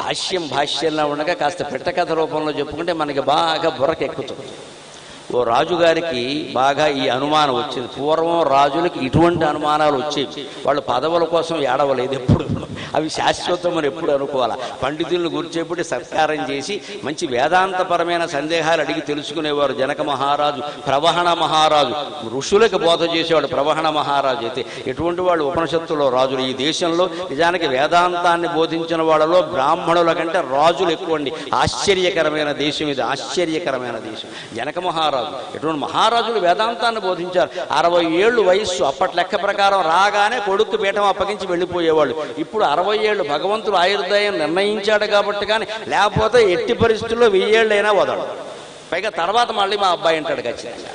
భాష్యం భాష్యంలో ఉండగా కాస్త పెట్టకథ రూపంలో చెప్పుకుంటే మనకి బాగా బుర్రకెక్కుతుంది. ఓ రాజుగారికి బాగా ఈ అనుమానం వచ్చింది. పూర్వం రాజులకి ఇటువంటి అనుమానాలు వచ్చేవి. వాళ్ళు పదవుల కోసం ఏడవలేదు ఎప్పుడు. అవి శాశ్వతమని ఎప్పుడు అనుకోవాలి? పండితులను గురిచేపటి సత్కారం చేసి మంచి వేదాంతపరమైన సందేహాలు అడిగి తెలుసుకునేవారు జనక మహారాజు ప్రవహణ మహారాజు. ఋషులకు బోధ చేసేవాడు ప్రవహణ మహారాజు అయితే. ఎటువంటి వాళ్ళు ఉపనిషత్తులో రాజులు? ఈ దేశంలో నిజానికి వేదాంతాన్ని బోధించిన వాళ్ళలో బ్రాహ్మణుల కంటే రాజులు ఎక్కువండి. ఆశ్చర్యకరమైన దేశం ఇది. ఆశ్చర్యకరమైన దేశం. జనక మహారాజు ఎటువంటి మహారాజులు వేదాంతాన్ని బోధించారు. అరవై ఏళ్ళు వయస్సు అప్పటి లెక్క ప్రకారం రాగానే కొడుకు పీఠం అప్పగించి వెళ్ళిపోయేవాళ్ళు. ఇప్పుడు అరవై ఏళ్ళు భగవంతుడు ఆయుర్దాయం నిర్ణయించాడు కాబట్టి కానీ లేకపోతే ఎట్టి పరిస్థితుల్లో వెయ్యేళ్ళైనా వదలడు. పైగా తర్వాత మళ్ళీ మా అబ్బాయి అంటాడు ఖచ్చితంగా.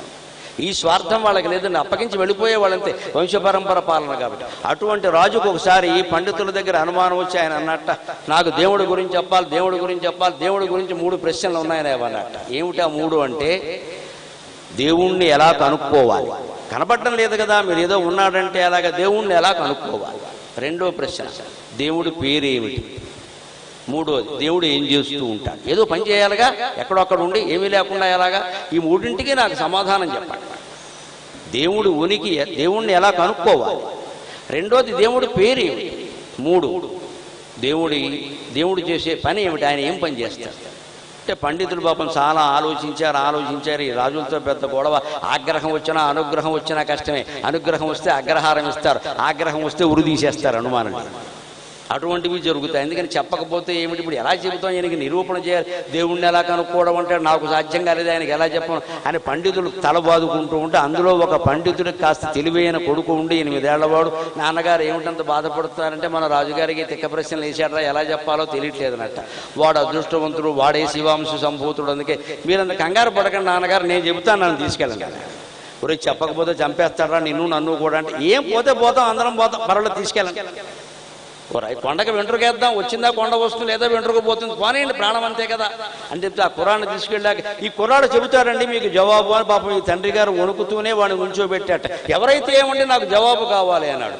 ఈ స్వార్థం వాళ్ళకి లేదని అప్పగించి వెళ్ళిపోయే వాళ్ళంతే వంశపరంపర పాలన కాబట్టి. అటువంటి రాజుకు ఒకసారి ఈ పండితుల దగ్గర అనుమానం వచ్చి ఆయన అన్నట్ట నాకు దేవుడి గురించి చెప్పాలి దేవుడి గురించి చెప్పాలి దేవుడి గురించి మూడు ప్రశ్నలు ఉన్నాయని అన్నట్ట ఆ మూడు అంటే దేవుణ్ణి ఎలా కనుక్కోవాలి? కనపడటం లేదు కదా మీరు ఏదో ఉన్నాడంటే అలాగా దేవుణ్ణి ఎలా కనుక్కోవాలి? రెండో ప్రశ్న దేవుడి పేరేమిటి? మూడోది దేవుడు ఏం చేస్తూ ఉంటాడు? ఏదో పని చేయాలిగా ఎక్కడొక్కడ ఉండి ఏమీ లేకుండా ఎలాగా? ఈ మూడింటికి నాకు సమాధానం చెప్పండి. దేవుడు ఉనికి దేవుణ్ణి ఎలా కనుక్కోవాలి? రెండోది దేవుడి పేరేమిటి? మూడు దేవుడి దేవుడు చేసే పని ఏమిటి? ఆయన ఏం పని చేస్తాడు? అంటే పండితులు పాపం చాలా ఆలోచించారు ఆలోచించారు. ఈ రాజులతో పెద్ద గొడవ. ఆగ్రహం వచ్చినా అనుగ్రహం వచ్చినా కష్టమే. అనుగ్రహం వస్తే అగ్రహారం ఇస్తారు. ఆగ్రహం వస్తే ఉరి తీసేస్తారు అనుమానం అటువంటివి జరుగుతాయి. ఎందుకని చెప్పకపోతే ఏమిటి? ఇప్పుడు ఎలా చెబుతాం? ఆయనకి నిరూపణ చేయాలి. దేవుణ్ణి ఎలా కనుక్కోవడం అంటే నాకు సాధ్యం కాలేదు ఆయనకి ఎలా చెప్పను? అని పండితులు తల బాదుకుంటూ ఉంటే అందులో ఒక పండితుడికి కాస్త తెలివైన కొడుకు ఉండి ఎనిమిదేళ్ళవాడు నాన్నగారు ఏమిటంత బాధపడుతున్నారంటే మన రాజుగారికి తిక్క ప్రశ్నలు వేసాడరా ఎలా చెప్పాలో తెలియట్లేదనట వాడు అదృష్టవంతుడు వాడే శివాంశ సంభూతుడు అందుకే. మీరంత కంగారు పడకండి నాన్నగారు నేను చెబుతాను నన్ను తీసుకెళ్ళండి. ఒరే చెప్పకపోతే చంపేస్తాడా నిన్ను నన్ను కూడా అంటే ఏం పోతే పోతాం అందరం పోతాం పర్వాలేదు తీసుకెళ్ళండి. కొండకి వెంట్రుకేద్దాం వచ్చిందా కొండ వస్తుంది లేదా వెంట్రుకు పోతుంది? పోనీయండి ప్రాణం అంతే కదా. అని చెప్తే ఆ కురాన్ని తీసుకెళ్ళాక ఈ కుర్రాడు చెబుతారండి మీకు జవాబు అని పాపం ఈ తండ్రి గారు వణుకుతూనే వాడిని ఉంచోబెట్టాట ఎవరైతే ఏమండి నాకు జవాబు కావాలి అన్నాడు.